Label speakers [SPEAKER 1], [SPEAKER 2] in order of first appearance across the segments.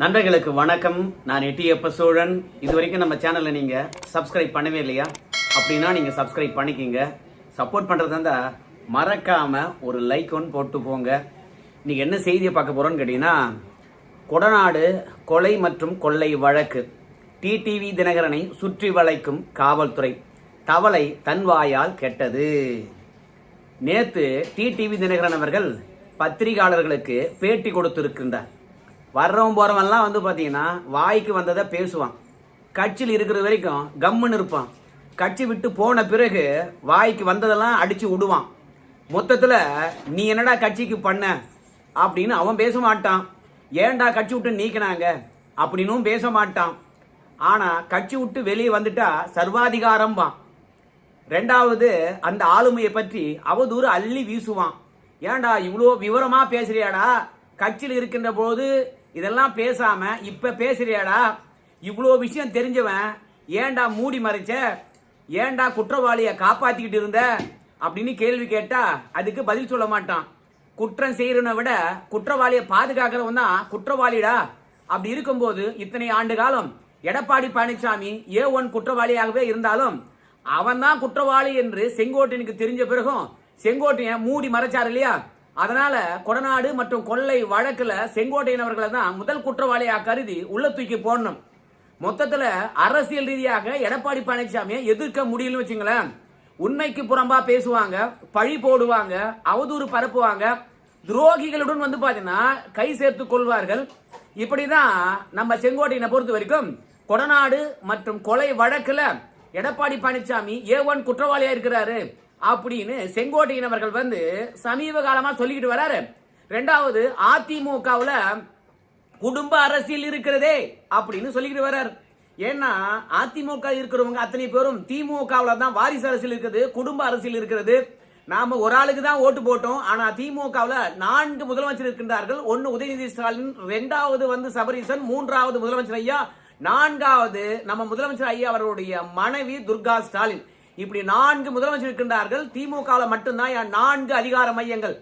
[SPEAKER 1] நண்பர்களுக்கு வணக்கம். நான் எட்டியப்ப சோழன். இது வரைக்கும் நம்ம சேனலை நீங்கள் சப்ஸ்கிரைப் பண்ணவே இல்லையா? அப்படின்னா நீங்கள் சப்ஸ்கிரைப் பண்ணிக்கிங்க. சப்போர்ட் பண்ணுறதா இருந்தா மறக்காமல் ஒரு லைக் ஒன்று போட்டு போங்க. இன்றைக்கி என்ன செய்தியை பார்க்க போகிறோன்னு கேட்டிங்கன்னா கொடநாடு கொலை மற்றும் கொள்ளை வழக்கு. டிடிவி தினகரனை சுற்றி வளைக்கும் காவல்துறை. தவளை தன் வாயால் கெட்டது. நேற்று டிடிவி தினகரன் அவர்கள் பத்திரிகையாளர்களுக்கு பேட்டி கொடுத்திருக்கின்றார். வர்றவன் போறவன்லாம் வந்து பார்த்தீங்கன்னா வாய்க்கு வந்ததை பேசுவான். கட்சியில் இருக்கிற வரைக்கும் கம்முன்னு இருப்பான். கட்சி விட்டு போன பிறகு வாய்க்கு வந்ததெல்லாம் அடித்து விடுவான். மொத்தத்தில் நீ என்னடா கட்சிக்கு பண்ண? அப்படின்னு அவன் பேச மாட்டான். ஏன்டா கட்சி விட்டு நீக்கினாங்க? அப்படின்னும் பேச மாட்டான். ஆனால் கட்சி விட்டு வெளியே வந்துட்டா சர்வாதிகாரம்பான். ரெண்டாவது அந்த ஆளுமையை பற்றி அவதூறு அள்ளி வீசுவான். ஏன்டா இவ்வளோ விவரமாக பேசுறியாடா? கட்சியில் இருக்கின்ற போது இதெல்லாம் பேசாமல் இப்போ பேசுறியாடா? இவ்வளோ விஷயம் தெரிஞ்சவன் ஏன்டா மூடி மறைச்ச? ஏன்டா குற்றவாளியை காப்பாற்றிக்கிட்டு இருந்த? அப்படின்னு கேள்வி கேட்டா அதுக்கு பதில் சொல்ல மாட்டான். குற்றம் செய்யறவனை விட குற்றவாளியை பாதுகாக்கிறவன் தான் குற்றவாளிடா. அப்படி இருக்கும்போது இத்தனை ஆண்டு காலம் எடப்பாடி பழனிசாமி ஏ ஒன் குற்றவாளியாகவே இருந்தாலும் அவன் தான் குற்றவாளி என்று செங்கோட்டையனுக்கு தெரிஞ்ச பிறகும் செங்கோட்டையன் மூடி மறைச்சார் இல்லையா? அதனால கொடநாடு மற்றும் கொள்ளை வழக்கில் செங்கோட்டையன் அவர்களை தான் முதல் குற்றவாளியா கருதி உள்ள தூக்கி போடணும். மொத்தத்தில் அரசியல் ரீதியாக எடப்பாடி பழனிசாமியை எதிர்க்க முடியலன்னு வச்சுங்களேன். உண்மைக்கு புறம்பா பேசுவாங்க பழி போடுவாங்க அவதூறு பரப்புவாங்க. துரோகிகளுடன் வந்து பார்த்தீங்கன்னா கை சேர்த்து கொள்வார்கள். இப்படிதான் நம்ம செங்கோட்டையனை பொறுத்த வரைக்கும் கொடநாடு மற்றும் கொலை வழக்கில் எடப்பாடி பழனிசாமி ஏ ஒன் குற்றவாளியா இருக்கிறாரு. அப்படின்னு செங்கோட்டையினவர்கள் வந்து சமீப காலமா சொல்லிக்கிட்டு வராரு. ரெண்டாவது அதிமுகவுல குடும்ப அரசியல் இருக்கிறதே அப்படின்னு சொல்லிக்கிட்டு வர்றாரு ஏன்னா அதிமுக இருக்கிறவங்க அத்தனை பேரும் திமுகவுல தான் வாரிசு அரசியல் இருக்குது குடும்ப அரசியல் இருக்கிறது நாம ஒரு ஆளுக்கு தான் ஓட்டு போட்டோம். ஆனா திமுகவுல நான்கு முதலமைச்சர் இருக்கின்றார்கள். ஒன்னு உதயநிதி ஸ்டாலின் ரெண்டாவது வந்து சபரீசன் மூன்றாவது முதலமைச்சர் ஐயா நான்காவது நம்ம முதலமைச்சர் ஐயா அவர்களுடைய மனைவி துர்கா ஸ்டாலின். இப்படி நான்கு முதலமைச்சர் இருக்கின்றார்கள். திமுக மட்டும்தான் நான்கு அதிகார மையங்கள்.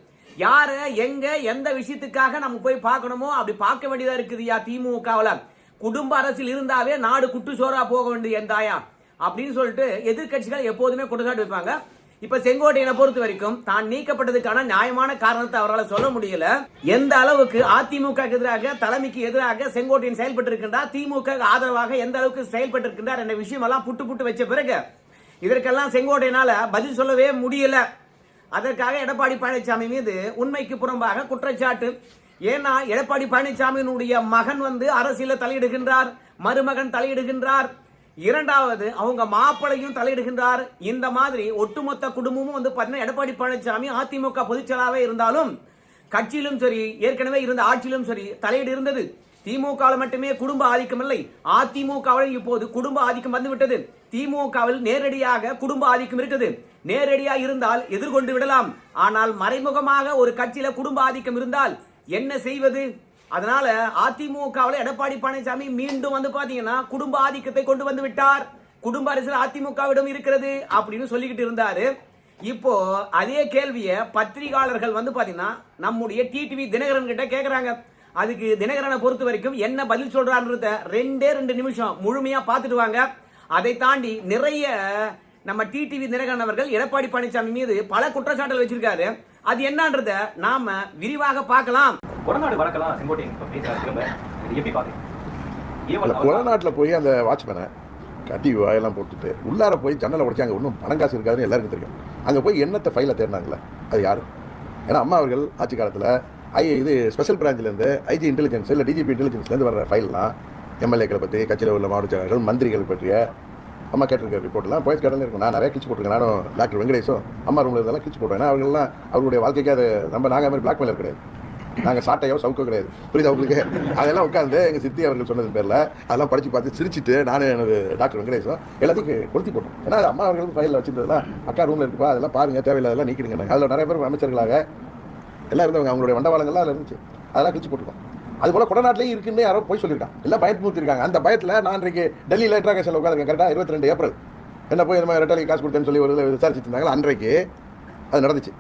[SPEAKER 1] யார எங்க எந்த விஷயத்துக்காக நம்ம போய் பார்க்கணுமோ அப்படி பார்க்க வேண்டியதா இருக்குதுயா திமுகவில். குடும்ப அரசில் இருந்தாவே நாடு குட்டு சோறா போக வேண்டிய எந்தாயா அப்படின்னு சொல்லிட்டு எதிர்க்கட்சிகள் எப்போதுமே குற்றச்சாட்டு வைப்பாங்க. இப்ப செங்கோட்டையனை பொறுத்த வரைக்கும் தான் நீக்கப்பட்டதுக்கான நியாயமான காரணத்தை அவரால் சொல்ல முடியல. எந்த அளவுக்கு அதிமுக எதிராக தலைமைக்கு எதிராக செங்கோட்டையன் செயல்பட்டு இருக்கின்றார் திமுக ஆதரவாக எந்த அளவுக்கு செயல்பட்டு இருக்கின்றார் என்ற விஷயம் எல்லாம் புட்டு புட்டு வச்ச பிறகு இதற்கெல்லாம் செங்கோட்டையினால் பதில் சொல்லவே முடியல. அதற்காக எடப்பாடி பழனிசாமி மீது உண்மைக்கு புறம்பாக குற்றச்சாட்டு. ஏன்னா எடப்பாடி பழனிசாமியினுடைய மகன் வந்து அரசியல தலையிடுகின்றார் மருமகன் தலையிடுகின்றார். இரண்டாவது அவங்க மாப்பிளையும் தலையிடுகின்றார். இந்த மாதிரி ஒட்டுமொத்த குடும்பமும் வந்து பார்த்தீங்கன்னா எடப்பாடி பழனிசாமி அதிமுக பொதுச்செயலாளராக இருந்தாலும் கட்சியிலும் சரி ஏற்கனவே இருந்த ஆட்சியிலும் சரி தலையீடு இருந்தது திமுக மட்டுமே குடும்ப ஆதிக்கம் இல்லை. அதிமுகவில் இப்போது குடும்ப ஆதிக்கம் வந்துவிட்டது. திமுகவில் நேரடியாக குடும்ப ஆதிக்கம் இருக்குது. நேரடியா இருந்தால் எதிர்கொண்டு விடலாம். ஆனால் மறைமுகமாக ஒரு கட்சியில குடும்ப ஆதிக்கம் இருந்தால் என்ன செய்வது? அதனால அதிமுகவில் எடப்பாடி பழனிசாமி மீண்டும் வந்து பாத்தீங்கன்னா குடும்ப ஆதிக்கத்தை கொண்டு வந்து விட்டார். குடும்ப அரசியல் அதிமுகவிடம் இருக்கிறது அப்படின்னு சொல்லிக்கிட்டு இருந்தாரு. இப்போ அதே கேள்வியை பத்திரிகையாளர்கள் வந்து பாத்தீங்கன்னா நம்முடைய டிடிவி தினகரன் கிட்ட கேக்குறாங்க. அதுக்கு தினகரனை பொறுத்த வரைக்கும் என்ன பதில் சொல்றாருன்றத ரெண்டே ரெண்டு நிமிஷம் முழுமையா பார்த்துட்டு வாங்க. அதை தாண்டி நிறைய நம்ம டிடிவி தினகரன் அவர்கள் எடப்பாடி பழனிசாமி மீது பல குற்றச்சாட்டுகள் வச்சிருக்காரு. அது என்னன்றத நாம விரிவாக பார்க்கலாம்.
[SPEAKER 2] கொடநாடு வழக்கெல்லாம் செங்கோட்டையன்
[SPEAKER 3] போய் அந்த வாட்ச்மேனை கட்டி வாயெல்லாம் போட்டுட்டு உள்ளார போய் ஜன்னலை உடைச்சு அங்கே இன்னும் பணம் காசு இருக்காதுன்னு எல்லாருக்கும் தெரியும். அங்கே போய் என்னத்தை ஃபைலை தேடினாங்களே அது யார்? ஏன்னா அம்மா அவர்கள் ஆட்சி காலத்தில் ஐ இது ஸ்பெஷல் பிரான்ச்லேருந்து ஐஜி இன்டெலிஜென்ஸ் இல்லை டிஜிபி இன்டெலிஜென்ஸ்லேருந்து வர்ற ஃபைல்லாம் எம்எல்ஏக்களை பற்றி கட்சியில் உள்ள மாவட்ட செயலாளர்கள் மந்திரிகள் பற்றிய அம்மா கேட்டிருக்க ரிப்போர்ட்லாம் போய் கடலில் இருக்கும். நான் நிறைய கிச்சு போட்டிருக்கேன். நானும் டாக்டர் வெங்கடேஷும் அம்மா ரூமில் இதெல்லாம் கிச்சு போட்டேன். ஏன்னா அவர்கள்லாம் அவர்களுடைய வாழ்க்கைக்கு அது நம்ம நாங்கள் மாதிரி பிளாக் கிடையாது. நாங்கள் சாட்டையோ சவுக்கோ கிடையாது. புரியுது அவங்களுக்கு அதெல்லாம் உட்காந்து எங்கள் சித்தி அவர்கள் சொன்னது பேரில் அதெல்லாம் படித்து பார்த்து சிரிச்சிட்டு நானும் எனது டாக்டர் வெங்கடேஷும் எல்லாத்தையும் கொளுத்தி போட்டோம். ஏன்னா அது அம்மா அவர்கள் ஃபைலில் வச்சிருந்ததெல்லாம் அக்கா ரூமில் இருக்குப்பா அதெல்லாம் பாருங்கள் தேவையில்லாதெல்லாம் நீக்கிடுங்க அதில் நிறைய பேர் அமைச்சர்களாக எல்லாம் இருந்தவங்க அவங்களுடைய வண்டவாளங்கள்லாம் அதில் இருந்துச்சு. அதெல்லாம் கிழிச்சு போட்டுருக்கோம். அது போல கொடநாட்டிலேயும் இருக்குன்னு யாரோ போய் சொல்லியிருக்காங்க. எல்லாம் இருக்காங்க அந்த பயத்தில் நான் இன்றைக்கு டெல்லியில் இன்ட்ராகேஷனில் உட்காந்துருக்கேன் கரெக்டாக இருபத்தி ரெண்டு ஏப்ரல் என்ன போய் இந்த மாதிரி ரெட்டாலிக்கு காசு கொடுத்தேன்னு சொல்லி ஒரு விசாரிச்சுட்டு இருந்தாங்களா அன்றைக்கு அது நடந்துச்சு.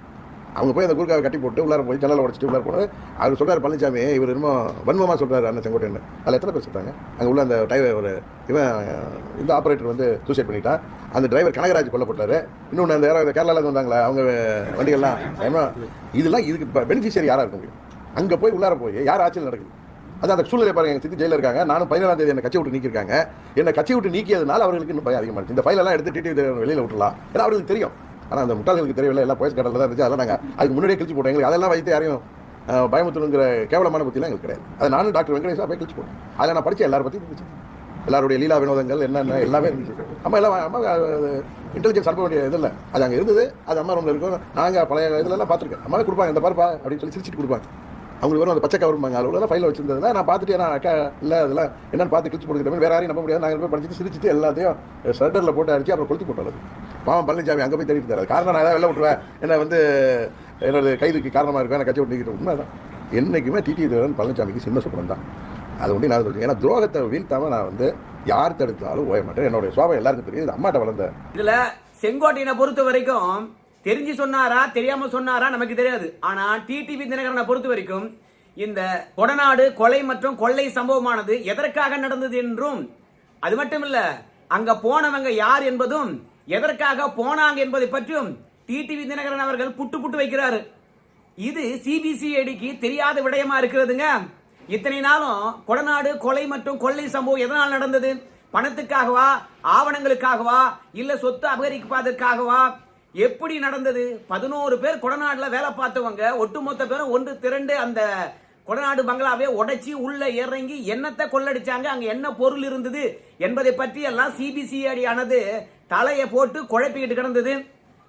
[SPEAKER 3] அவங்க போய் அந்த குறுக்காவை கட்டி போட்டு உள்ளார போய் ஜன்னலை உடச்சிட்டு உள்ளார போனது. அவர் சொல்கிறார் பழனிசாமி இவர் என்னமோ வன்மமாக சொல்கிறார் அண்ணன் செங்கோட்டையன் அதில் எத்தனை பேர் சொல்கிறாங்க அங்கே உள்ள அந்த டிரைவர் ஒரு இவன் இந்த ஆப்ரேட்டர் வந்து சூசைட் பண்ணிட்டான். அந்த டிரைவர் கனகராஜ் கொல்லப்பட்டாரு இன்னொன்று அந்த யாரோ கேரளால இருந்து அவங்க வண்டிகள்லாம். இதெல்லாம் இதுக்கு பெனிஃபிஷியரி யாராக இருக்க முடியும்? அங்கே போய் உள்ளார போய் யார் ஆட்சியில் நடக்குது? அது அந்த சூழ்நிலை பாருங்க எங்கள் சித்தி ஜெயிலில் இருக்காங்க. நானும் பதினேழாம் தேதி என்ன கட்சி விட்டு நீக்கிருக்காங்க என்னை கட்சி விட்டு நீக்கியதுனால அவர்களுக்கு இன்னும் பயம் அதிகமாக இந்த ஃபைலெல்லாம் எடுத்து டிடிவி வெளியில் விட்டுலாம் ஏன்னா அவர்களுக்கு தெரியும். ஆனால் அந்த முட்டாள்களுக்கு தெரியவில்லை எல்லாம் போயஸ் கடலில் தான் இருந்துச்சு. அதெல்லாம் நாங்கள் அதுக்கு முன்னாடியே கிழிச்சு போட்டோம். எங்களுக்கு அதெல்லாம் வைத்து யாரையும் அஹ், கேவலமான பற்றிலாம் எங்களுக்கு கிடையாது. அது நானும் டாக்டர் வெங்கடேஷா போய் கிழிச்சு போட்டோம் அதில் நான் படித்த எல்லாரும் பற்றி இருந்துச்சு. எல்லாருடைய லீலா வினோதங்கள் என்னென்ன எல்லாமே இருந்துச்சு. அம்மா எல்லாம் அம்மா இன்டெலிஜென்ஸ் அனுப்ப வேண்டிய இது இல்லை. அது அங்கே இருந்தது. அது அம்மா ரூமில் இருக்கும். நாங்கள் பழைய இதுலலாம் பார்த்துருக்கேன். அம்மாவே கொடுப்பாங்க. இந்த பாருப்பா அப்படின்னு சொல்லி சிரிச்சிட்டு கொடுப்பாங்க. அவங்களுக்கு வரும் அந்த பச்சை கவருமாங்க அதில் ஃபைலில் வச்சிருந்ததுனா நான் பார்த்துட்டு நான் அக்கா இல்லை அதெல்லாம் என்னென்னு பார்த்து கிழிச்சு போடுக்கிற வேறு யாரையும் நம்ப முடியாது. நாங்கள் போய் படிச்சுட்டு சிரிச்சிட்டு எல்லாத்தையும் ஷட்டரில் போட்டு அடிச்சு அப்புறம் கொளுத்து போட்டது. பாவம் பழனிசாமி அங்கே போய் தேடிட்டு தராது காரணம் நான் ஏதாவது வெளில விட்டுருவேன். என்ன வந்து என்னோட கைதுக்கு காரணமாக இருக்கேன் நான் கட்சி விட்டு உண்மை தான் என்றைக்குமே டிடி தேவன் பழனிசாமிக்கு சின்ன சுப்பனம் தான். அது ஒன்றும் நான் சொல்றேன். ஏன்னா துரோகத்தை வீழ்த்தாமல் நான் வந்து யார் தடுத்தாலும் ஓய மாட்டேன். என்னுடைய சுவாபம் எல்லாருக்கும் தெரியும். அம்மாட்ட வளர்ந்த
[SPEAKER 1] இதுல செங்கோட்டையினை பொறுத்த வரைக்கும் தெரிஞ்சு சொன்னாரா தெரியாம சொன்னாரா நமக்கு தெரியாது. ஆனா டிடிவி தினகரனை பொறுத்த வரைக்கும் இந்த கொடநாடு கொலை மற்றும் கொள்ளை சம்பவமானது எதற்காக நடந்தது என்றும் அது மட்டும் இல்ல அங்க போனவங்க யார் என்பதும் எதற்காக போனாங்க என்பதை பற்றியும் டிடிவி தினகரன் அவர்கள் புட்டு புட்டு வைக்கிறாரு. இது சிபிசிஐடிக்கு தெரியாத விடயமா இருக்கிறதுங்க. இத்தனை நாளும் கொடநாடு கொலை மற்றும் கொள்ளை சம்பவம் எதனால் நடந்தது? பணத்துக்காகவா ஆவணங்களுக்காகவா இல்ல சொத்து அபகரிப்பதற்காகவா எப்படி நடந்தது? பதினோரு பேர் கொடநாடுல வேலை பார்த்தவங்க ஒட்டுமொத்த பேரும் ஒன்று திரண்டு அந்த கொடநாடு பங்களாவே உடைச்சி உள்ள இறங்கி என்னத்தை கொள்ளடிச்சாங்க? அங்க என்ன பொருள் இருந்தது? என்பதை பற்றி எல்லாம் சிபிசிஐடி ஆனது தலையை போட்டு குழப்பிக்கிட்டு கிடந்தது.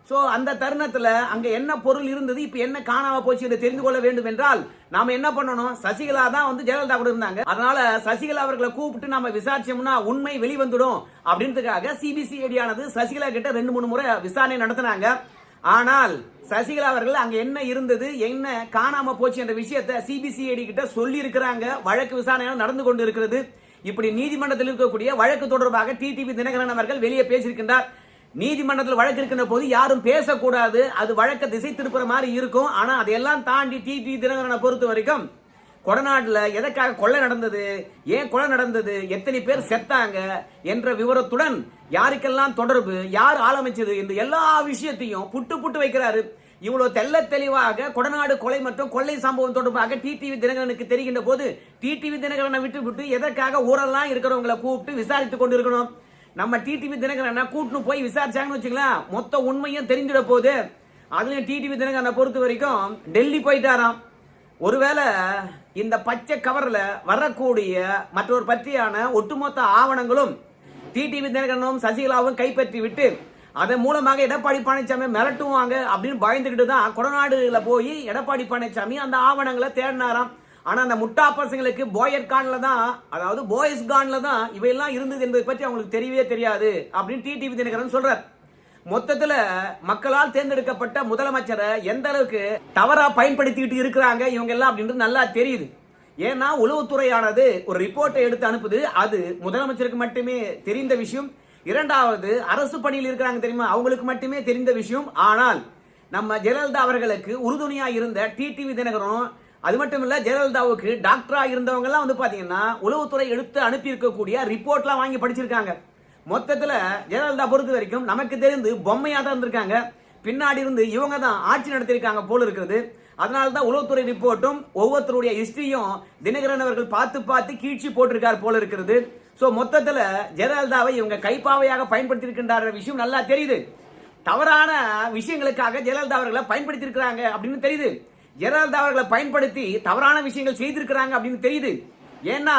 [SPEAKER 1] ஸோ அந்த தருணத்தில் அங்கே என்ன பொருள் இருந்தது இப்போ என்ன காணாம போச்சு என்று தெரிந்து கொள்ள வேண்டும் என்றால் நாம் என்ன பண்ணணும்? சசிகலா தான் வந்து ஜெயலலிதா கூட இருந்தாங்க. அதனால சசிகலா அவர்களை கூப்பிட்டு நாம விசாரிச்சோம்னா உண்மை வெளிவந்துடும் அப்படின்றதுக்காக சிபிசிஐடி ஆனது சசிகலா கிட்ட ரெண்டு மூணு முறை விசாரணை நடத்தினாங்க. ஆனால் சசிகலா அவர்கள் அங்க என்ன இருந்தது என்ன காணாம போச்சு என்ற விஷயத்தை சிபிசிஐடி கிட்ட சொல்லி இருக்கிறாங்க வழக்கு விசாரணை நடந்து கொண்டு இருக்கிறது இப்படி நீதிமன்றத்தில் இருக்கக்கூடிய வழக்கு தொடர்பாக டிடிவி தினகரன் அவர்கள் வெளியே பேசியிருக்கின்றார். நீதிமன்றத்தில் வழக்கு இருக்கின்ற போது யாரும் பேசக்கூடாது. அது வழக்க திசை திருப்புற மாதிரி இருக்கும். ஆனால் அதையெல்லாம் தாண்டி டிடி தினகரனை பொறுத்த வரைக்கும் கொடநாட்டில் எதற்காக கொலை நடந்தது? ஏன் கொலை நடந்தது? எத்தனை பேர் செத்தாங்க? என்ற விவரத்துடன் யாருக்கெல்லாம் தொடர்பு? யார் ஆளமைச்சது? இந்த எல்லா விஷயத்தையும் புட்டு புட்டு வைக்கிறாரு. இவ்வளோ தெல்ல தெளிவாக கொடநாடு கொலை மற்றும் கொள்ளை சம்பவம் தொடர்பாக டிடிவி தினகரனுக்கு தெரிகின்ற போது டிடிவி தினகரனை விட்டு விட்டு எதற்காக ஊரெல்லாம் இருக்கிறவங்களை கூப்பிட்டு விசாரித்துக் கொண்டிருக்கணும்? நம்ம டிடிவி தினகரனை கூட்டின்னு போய் விசாரிச்சாங்கன்னு வச்சுக்கலாம் மொத்த உண்மையும் தெரிஞ்சிட போகுது. அதுலயும் டிடிவி தினகரனை பொறுத்த வரைக்கும் டெல்லி போயிட்டாராம். ஒருவேளை இந்த பச்சை கவர்ல வரக்கூடிய மற்றொரு பற்றியான ஒட்டுமொத்த ஆவணங்களும் டிடிவி தினகரனும் சசிகலாவும் கைப்பற்றி விட்டு அதன் மூலமாக எடப்பாடி பழனிசாமி மிரட்டுவாங்க அப்படின்னு பயந்துக்கிட்டு தான் கொடநாடுல போய் எடப்பாடி பழனிசாமி அந்த ஆவணங்களை தேடினாராம். ஆனா அந்த முட்டா பசங்களுக்கு போயர் கான்ல தான் அதாவது போயஸ் கான்ல தான் இவையெல்லாம் இருந்தது என்பதை பற்றி அவங்களுக்கு தெரியவே தெரியாது அப்படின்னு டிடிவி தினகரன் சொல்றார். மொத்தத்துல மக்களால் தேர்ந்தெடுக்கப்பட்ட முதலமைச்சரை எந்த அளவுக்கு தவறா பயன்படுத்திக்கிட்டு இருக்கிறாங்க இவங்க எல்லாம் அப்படின்றது நல்லா தெரியுது. ஏன்னா உளவுத்துறையானது ஒரு ரிப்போர்ட்டை எடுத்து அனுப்புது. அது முதலமைச்சருக்கு மட்டுமே தெரிந்த விஷயம். இரண்டாவது அரசு பணியில் இருக்கிறாங்க தெரியுமா? அவங்களுக்கு மட்டுமே தெரிந்த விஷயம். ஆனால் நம்ம ஜெயலலிதா அவர்களுக்கு உறுதுணையாக இருந்த டிடிவி தினகரன் அது மட்டும் இல்லை ஜெயலலிதாவுக்கு டாக்டராக இருந்தவங்கெல்லாம் வந்து பார்த்தீங்கன்னா உளவுத்துறை எடுத்து அனுப்பி இருக்கக்கூடிய ரிப்போர்ட்லாம் வாங்கி படிச்சிருக்காங்க. மொத்தத்தில் ஜெயலலிதா பொறுத்த வரைக்கும் நமக்கு தெரிந்து பொம்மையாக தான் இருந்திருக்காங்க. பின்னாடி இருந்து இவங்க தான் ஆட்சி நடத்திருக்காங்க போல இருக்கிறது அதனால தான் உளவுத்துறை ரிப்போர்ட்டும் ஒவ்வொருத்தருடைய ஹிஸ்டரியும் தினகரன் அவர்கள் பார்த்து பார்த்து கீழ்ச்சி போட்டிருக்கார் போல இருக்கிறது ஸோ மொத்தத்தில் ஜெயலலிதாவை இவங்க கைப்பாவையாக பயன்படுத்தியிருக்கின்ற விஷயம் நல்லா தெரியுது. தவறான விஷயங்களுக்காக ஜெயலலிதா அவர்களை பயன்படுத்தியிருக்கிறாங்க அப்படின்னு தெரியுது. ஜெயலலிதா அவர்களை பயன்படுத்தி தவறான விஷயங்கள் செய்திருக்கிறாங்க அப்படின்னு தெரியுது. ஏன்னா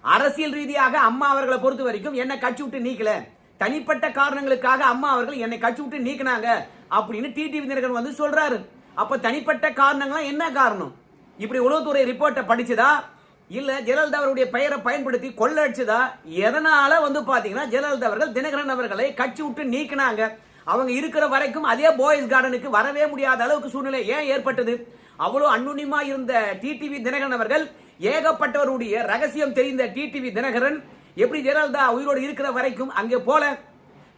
[SPEAKER 1] அரசியல் ரீதியாக அம்மா அவர்களை பொறுத்த வரைக்கும் என்னை கட்சி விட்டு நீக்கல. தனிப்பட்ட காரணங்களுக்காக அம்மா அவர்கள் என்னை கட்சி விட்டு நீக்கினாங்க அப்படின்னு டிடிவி தினகரன் வந்து சொல்றாரு. அப்ப தனிப்பட்ட காரணங்கள்லாம் என்ன காரணம்? இப்படி உளவுத்துறை ரிப்போர்ட்டை படிச்சதா? இல்ல ஜெயலலிதா அவருடைய பெயரை பயன்படுத்தி கொள்ளடிச்சதா? எதனால வந்து பாத்தீங்கன்னா ஜெயலலிதா அவர்கள் தினகரன் அவர்களை கட்சி விட்டு நீக்கினாங்க. அவங்க இருக்கிற வரைக்கும் அதே பாய்ஸ் கார்டனுக்கு வரவே முடியாத அளவுக்கு சூழ்நிலை ஏன் ஏற்பட்டது? அவ்வளவு அன்னுனிமா இருந்த டிடிவி தினகரன் அவர்கள் ஏகப்பட்டவருடைய ரகசியம் தெரிந்த டிடிவி தினகரன் எப்படி ஜெயலலிதா உயிரோடு இருக்கிற வரைக்கும் அங்கே போல?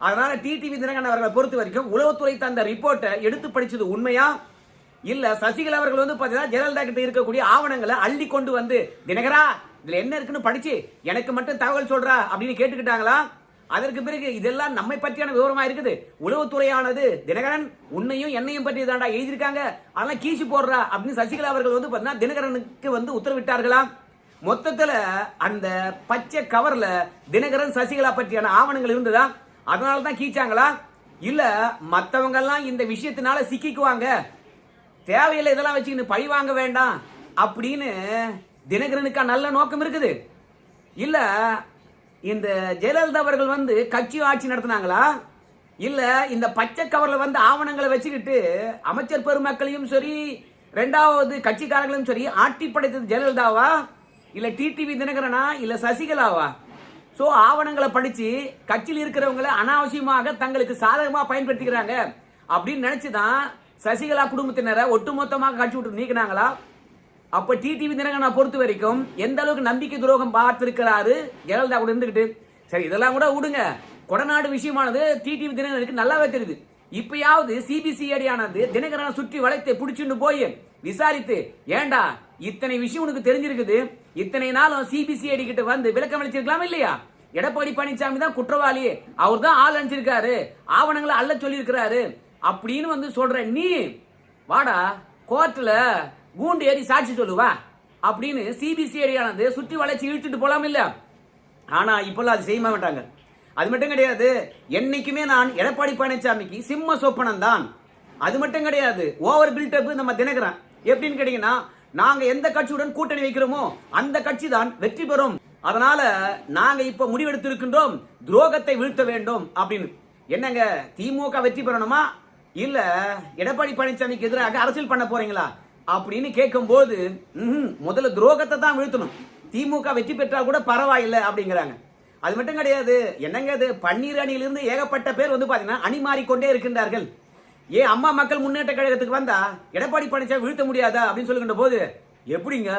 [SPEAKER 1] அதனால டிடிவி தினகரன் அவர்களை பொறுத்த வரைக்கும் உளவுத்துறை தந்த ரிப்போர்ட்டை எடுத்து படிச்சது உண்மையா? இல்ல சசிகலா அவர்கள் வந்து பாத்தீங்கன்னா ஜெயலலிதா கிட்ட இருக்கக்கூடிய ஆவணங்களை அள்ளி கொண்டு வந்து தினகரா இதுல என்ன இருக்குன்னு படிச்சு எனக்கு மட்டும் தகவல் சொல்றா அப்படின்னு கேட்டுக்கிட்டாங்களா? அதற்கு பிறகு இதெல்லாம் நம்மை பற்றியான விவரமா இருக்குது. உளவுத்துறையானது தினகரன் உன்னையும் என்னையும் பற்றி தாண்டா எழுதியிருக்காங்க. அதெல்லாம் கீசி போடுறா அப்படின்னு சசிகலா அவர்கள் வந்து பார்த்தீங்கன்னா தினகரனுக்கு வந்து உத்தரவிட்டார்களாம் மொத்தத்தில் அந்த பச்சை கவர்ல தினகரன் சசிகலா பற்றியான ஆவணங்கள் இருந்ததா? அதனால தான் கீச்சாங்களா? இல்ல மற்றவங்கெல்லாம் இந்த விஷயத்தினால சிக்கிக்குவாங்க. தேவையில்லை இதெல்லாம் வச்சுக்கிட்டு பழி வாங்க வேண்டாம் அப்படின்னு தினகரனுக்கா நல்ல நோக்கம் இருக்குது. இல்லை இந்த ஜெயலலிதா அவர்கள் வந்து கட்சி ஆட்சி நடத்தினாங்களா? இல்ல இந்த பச்சை கவர்ல வந்து ஆவணங்களை வச்சுக்கிட்டு அமைச்சர் பெருமக்களையும் சரி ரெண்டாவது கட்சிக்காரர்களும் சரி ஆட்டி படைத்தது ஜெயலலிதாவா? இல்ல டிடிவி தினகரனா? இல்ல சசிகலாவா? ஸோ ஆவணங்களை படிச்சு கட்சியில் இருக்கிறவங்களை அனாவசியமாக தங்களுக்கு சாதகமாக பயன்படுத்திக்கிறாங்க அப்படின்னு நினைச்சுதான் சசிகலா குடும்பத்தினரை ஒட்டுமொத்தமாக கட்சி விட்டு நீக்கினாங்களா? அப்ப டிடிவி தினகரனை பொறுத்த வரைக்கும் எந்த அளவுக்கு நம்பிக்கை துரோகம் பார்த்திருக்கிறாரு ஜெயலலிதா கூட இருந்துகிட்டு. சரி இதெல்லாம் கூட விடுங்க. கொடநாடு விஷயமானது டிடிவி தினகரனுக்கு நல்லாவே தெரியுது. இப்பயாவது சிபிசிஐடி ஆனது தினகரனை சுற்றி வளைத்து பிடிச்சுன்னு போய் விசாரித்து ஏண்டா இத்தனை விஷயம் உனக்கு தெரிஞ்சிருக்குது? இத்தனை நாளும் சிபிசிஐடி கிட்ட வந்து விளக்கம் அளிச்சிருக்கலாம் இல்லையா? எடப்பாடி பழனிசாமி தான் குற்றவாளி. அவர் தான் ஆள் அனுப்பிச்சிருக்காரு. ஆவணங்களை அள்ள சொல்லியிருக்கிறாரு. அப்படின்னு வந்து சொல்ற நீ வாடா கோர்ட்டில் கூண்டு ஏறி சாட்சி சொல்லுவா? அப்படின்னு சிபிசிஐடியானது சுற்றி வளைச்சு இழுத்துட்டு போலாம் இல்ல. ஆனா இப்பெல்லாம் அது செய்ய மாட்டாங்க. அது மட்டும் கிடையாது என்னைக்குமே நான் எடப்பாடி பழனிசாமிக்கு சிம்ம சொப்பனம் தான். அது மட்டும் கிடையாது ஓவர் பில்டப் நம்ம தினகரன். எப்படின்னு கேட்டீங்கன்னா நாங்க எந்த கட்சியுடன் கூட்டணி வைக்கிறோமோ அந்த கட்சி தான் வெற்றி பெறும். அதனால நாங்க இப்ப முடிவெடுத்திருக்கின்றோம் துரோகத்தை வீழ்த்த வேண்டும் அப்படின்னு. என்னங்க திமுக வெற்றி பெறணுமா? இல்ல எடப்பாடி பழனிசாமிக்கு எதிராக அரசியல் பண்ண போறீங்களா? அப்படின்னு கேட்கும்போது ம்ஹும், முதல்ல துரோகத்தை தான் வீழ்த்தணும். திமுக வெற்றி பெற்றால் கூட பரவாயில்லை அப்படிங்கிறாங்க. அது மட்டும் கிடையாது என்னங்க அது? பன்னீர் அணியிலிருந்து ஏகப்பட்ட பேர் வந்து பார்த்தீங்கன்னா அணி மாறிக்கொண்டே இருக்கின்றார்கள். ஏன் அம்மா மக்கள் முன்னேற்ற கழகத்துக்கு வந்தா எடப்பாடி பழனிசாமி வீழ்த்த முடியாதா அப்படின்னு சொல்லுகின்ற போது எப்படிங்க?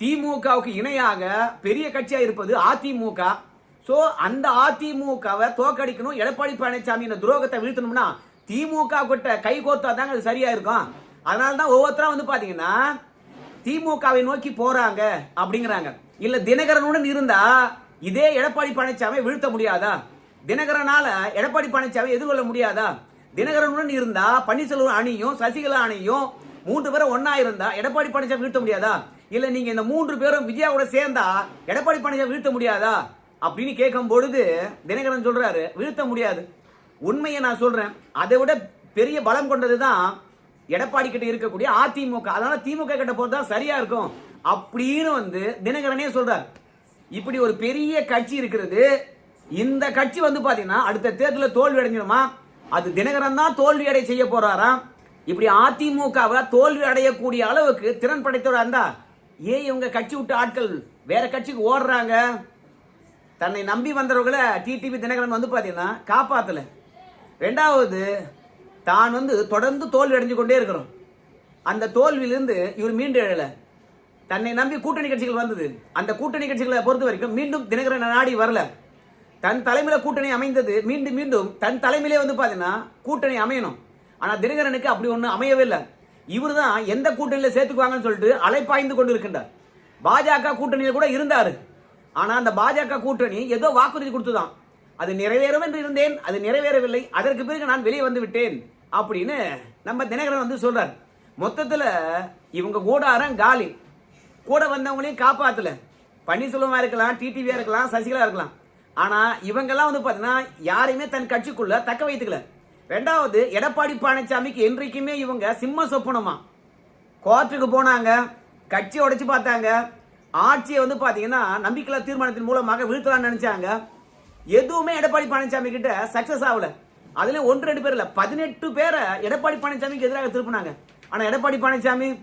[SPEAKER 1] திமுகவுக்கு இணையாக பெரிய கட்சியாக இருப்பது அதிமுக. ஸோ அந்த அதிமுகவை தோக்கடிக்கணும் எடப்பாடி பழனிசாமி இந்த துரோகத்தை வீழ்த்தணும்னா திமுக கிட்ட கை கோர்த்தா தாங்க அது சரியா இருக்கும். அதனால தான் ஒவ்வொருத்தரா வந்து பாத்தீங்கன்னா திமுகவை நோக்கி போறாங்க அப்படிங்கிறாங்க. இல்ல தினகரனுடன் இருந்தா இதே எடப்பாடி பழனிசாமி வீழ்த்த முடியாதா? தினகரனால எடப்பாடி பழனிசாமி எதிர்கொள்ள முடியாதா? தினகரனுடன் இருந்தா பன்னீர்செல்வம் அணியும் சசிகலா அணியும் மூன்று பேரும் ஒன்னா இருந்தா எடப்பாடி பழனிசாமி வீழ்த்த முடியாதா? இல்ல நீங்க இந்த மூன்று பேரும் விஜயாவோட சேர்ந்தா எடப்பாடி பழனிசாமி வீழ்த்த முடியாதா? அப்படின்னு கேட்கும் பொழுது தினகரன் சொல்றாரு வீழ்த்த முடியாது. உண்மையை நான் சொல்றேன். அதை விட பெரிய பலம் கொண்டது தான் எடப்பாடி கிட்ட இருக்கக்கூடிய அதிமுக. அதனால திமுக கிட்ட போறதுதான் சரியா இருக்கும். அப்படின்னு வந்து தினகரனே சொல்றார். இப்படி ஒரு பெரிய கட்சி இருக்கிறது இந்த கட்சி வந்து பாத்தீங்கன்னா அடுத்த தேர்தலில் தோல்வி அடைஞ்சிருமா அது தினகரன் தான் தோல்வி அடைய செய்ய போறாராம் இப்படி அதிமுகவை தோல்வி அடையக்கூடிய அளவுக்கு திறன் படைத்தவரா இருந்தா ஏன் இவங்க கட்சி விட்டு ஆட்கள் வேற கட்சிக்கு ஓடுறாங்க? தன்னை நம்பி வந்தவர்களை டிடிவி தினகரன் வந்து பாத்தீங்கன்னா காப்பாத்தல. ரெண்டாவது தான் வந்து தொடர்ந்து தோல்வி அடைஞ்சு கொண்டே இருக்கிறோம். அந்த தோல்வியிலிருந்து இவர் மீண்டும் எழலை. தன்னை நம்பி கூட்டணி கட்சிகள் வந்தது. அந்த கூட்டணி கட்சிகளை பொறுத்த வரைக்கும் மீண்டும் தினகரன் நாடி வரல. தன் தலைமையில் கூட்டணி அமைந்தது மீண்டும் மீண்டும் தன் தலைமையிலே வந்து பார்த்தீங்கன்னா கூட்டணி அமையணும். ஆனால் தினகரனுக்கு அப்படி ஒன்றும் அமையவே இல்லை. இவர் தான் எந்த கூட்டணியில் சேர்த்துக்குவாங்கன்னு சொல்லிட்டு அலைப்பாய்ந்து கொண்டு இருக்கின்றார் பாஜக கூட்டணியில் கூட இருந்தார். ஆனால் அந்த பாஜக கூட்டணி ஏதோ வாக்குறுதி கொடுத்துதான். அது நிறைவேறும் என்று இருந்தேன் அது நிறைவேறவில்லை அதற்கு பிறகு நான் வெளியே வந்து விட்டேன் அப்படின்னு நம்ம தினகரன் வந்து சொல்றார். மொத்தத்தில் இவங்க கூடாரம் காலி. கூட வந்தவங்களையும் காப்பாத்தல. பன்னீர்செல்வமாக இருக்கலாம் டிடிவியா இருக்கலாம் சசிகலா இருக்கலாம். ஆனா இவங்கெல்லாம் வந்து பார்த்தீங்கன்னா யாரையுமே தன் கட்சிக்குள்ள தக்க வைத்துக்கல. ரெண்டாவது எடப்பாடி பழனிசாமிக்கு என்றைக்குமே இவங்க சிம்ம சொப்பனமா. கோர்ட்டுக்கு போனாங்க கட்சி உடைச்சு பார்த்தாங்க. ஆட்சியை வந்து பார்த்தீங்கன்னா நம்பிக்கையில்லா தீர்மானத்தின் மூலமாக வீழ்த்தலாம்னு நினச்சாங்க. எதுவுமே எடப்பாடி பழனிசாமி கிட்ட சக்சஸ் ஆகல. அதுல ஒன்று ரெண்டு பேர் இல்ல. பதினெட்டு பேரை எடப்பாடி பழனிசாமிக்கு எதிராக திருப்பினாங்க. ஆனா எடப்பாடி பழனிசாமி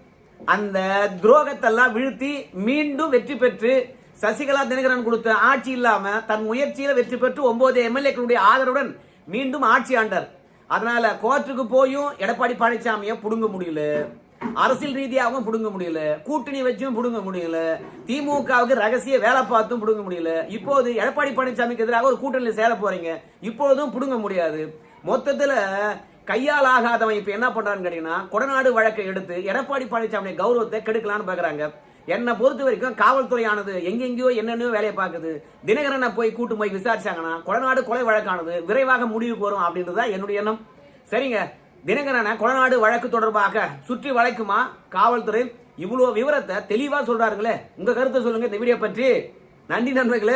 [SPEAKER 1] அந்த துரோகத்தெல்லாம் வீழ்த்தி மீண்டும் வெற்றி பெற்று சசிகலா தினகரன் கொடுத்த ஆட்சி இல்லாம தன் முயற்சியில வெற்றி பெற்று ஒன்பது எம்எல்ஏக்களுடைய ஆதரவுடன் மீண்டும் ஆட்சி ஆண்டார். அதனால கோர்ட்டுக்கு போயும் எடப்பாடி பழனிசாமியை புடுங்க முடியல. அரசியல் ரீதியாகவும் பிடுங்க முடியல கூட்டணி வச்சும் பிடுங்க முடியல திமுகவுக்கு ரகசிய வேலை பார்த்தும் பிடுங்க முடியல. இப்போது எடப்பாடி பழனிசாமிக்கு எதிராக ஒரு கூட்டணியில் சேர போறீங்க. இப்பொழுதும் பிடுங்க முடியாது. மொத்தத்தில் கையால் ஆகாதவன் இப்போ என்ன பண்ணுறான்னு கேட்டீங்கன்னா கொடநாடு வழக்கை எடுத்து எடப்பாடி பழனிசாமி கௌரவத்தை கெடுக்கலான்னு பார்க்குறாங்க என்னை பொறுத்த வரைக்கும் காவல்துறையானது எங்கெங்கேயோ என்னென்னோ வேலையை பார்க்குது. தினகரனை போய் கூட்டு போய் விசாரிச்சாங்கன்னா கொடநாடு கொலை வழக்கானது விரைவாக முடிவுக்கு வரும் அப்படின்றது தான் என்னுடைய எண்ணம். சரிங்க. தினகரனை கொலநாடு வழக்கு தொடர்பாக சுற்றி வளைக்குமா? காவல்துறை இவ்வளவு விவரத்தை தெளிவா சொல்கிறாருங்களே உங்க கருத்தை சொல்லுங்க இந்த வீடியோ பற்றி. நன்றி நண்பர்களே.